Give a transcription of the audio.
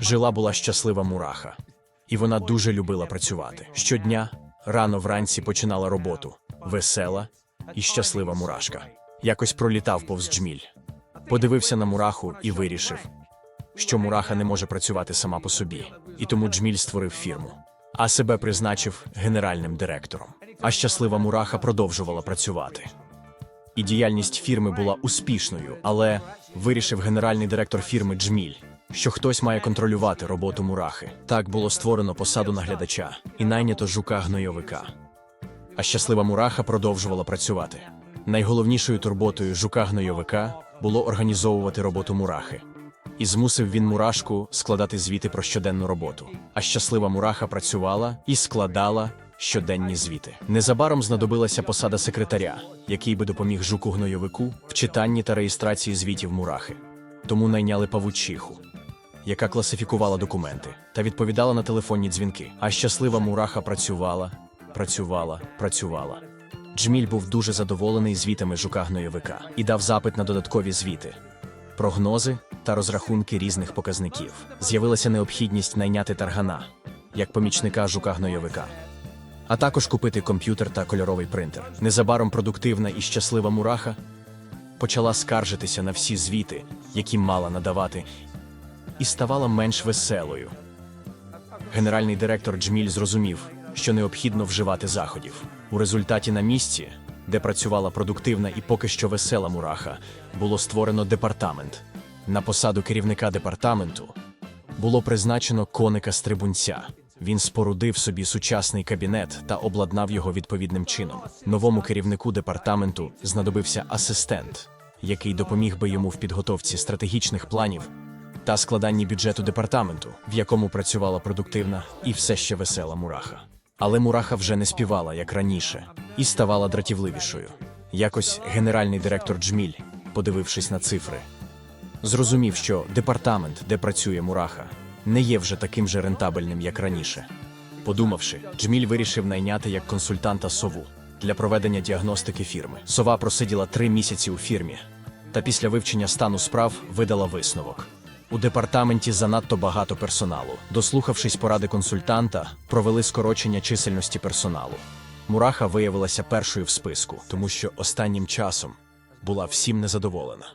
Жила була щаслива мураха, і вона дуже любила працювати. Щодня рано вранці починала роботу, весела і щаслива мурашка. Якось пролітав повз джміль. Подивився на мураху і вирішив, що мураха не може працювати сама по собі, і тому джміль створив фірму, а себе призначив генеральним директором. А щаслива мураха продовжувала працювати. І діяльність фірми була успішною, але вирішив генеральний директор фірми Джміль, що хтось має контролювати роботу мурахи. Так було створено посаду наглядача і найнято жука гнойовика. А щаслива мураха продовжувала працювати. Найголовнішою турботою жука гнойовика було організовувати роботу мурахи. І змусив він мурашку складати звіти про щоденну роботу. А щаслива мураха працювала і складала щоденні звіти. Незабаром знадобилася посада секретаря, який би допоміг жуку гнойовику в читанні та реєстрації звітів мурахи. Тому найняли павучиху, яка класифікувала документи та відповідала на телефонні дзвінки. А щаслива мураха працювала, працювала, працювала. Джміль був дуже задоволений звітами жука гнойовика і дав запит на додаткові звіти прогнози та розрахунки різних показників. З'явилася необхідність найняти таргана як помічника жука гнойовика, а також купити комп'ютер та кольоровий принтер. Незабаром продуктивна і щаслива мураха почала скаржитися на всі звіти, які мала надавати, і ставала менш веселою. Генеральний директор Джміль зрозумів, що необхідно вживати заходів. У результаті на місці, де працювала продуктивна і поки що весела мураха, було створено департамент. На посаду керівника департаменту було призначено коника стрибунця. Він спорудив собі сучасний кабінет та обладнав його відповідним чином. Новому керівнику департаменту знадобився асистент, який допоміг би йому в підготовці стратегічних планів та складанні бюджету департаменту, в якому працювала продуктивна і все ще весела мураха. Але мураха вже не співала, як раніше, і ставала дратівливішою. Якось генеральний директор Джміль, подивившись на цифри, зрозумів, що департамент, де працює мураха, не є вже таким же рентабельним, як раніше. Подумавши, Джміль вирішив найняти як консультанта сову для проведення діагностики фірми. Сова просиділа три місяці у фірмі, та після вивчення стану справ видала висновок. У департаменті занадто багато персоналу. Дослухавшись поради консультанта, провели скорочення чисельності персоналу. Мураха виявилася першою в списку, тому що останнім часом була всім незадоволена.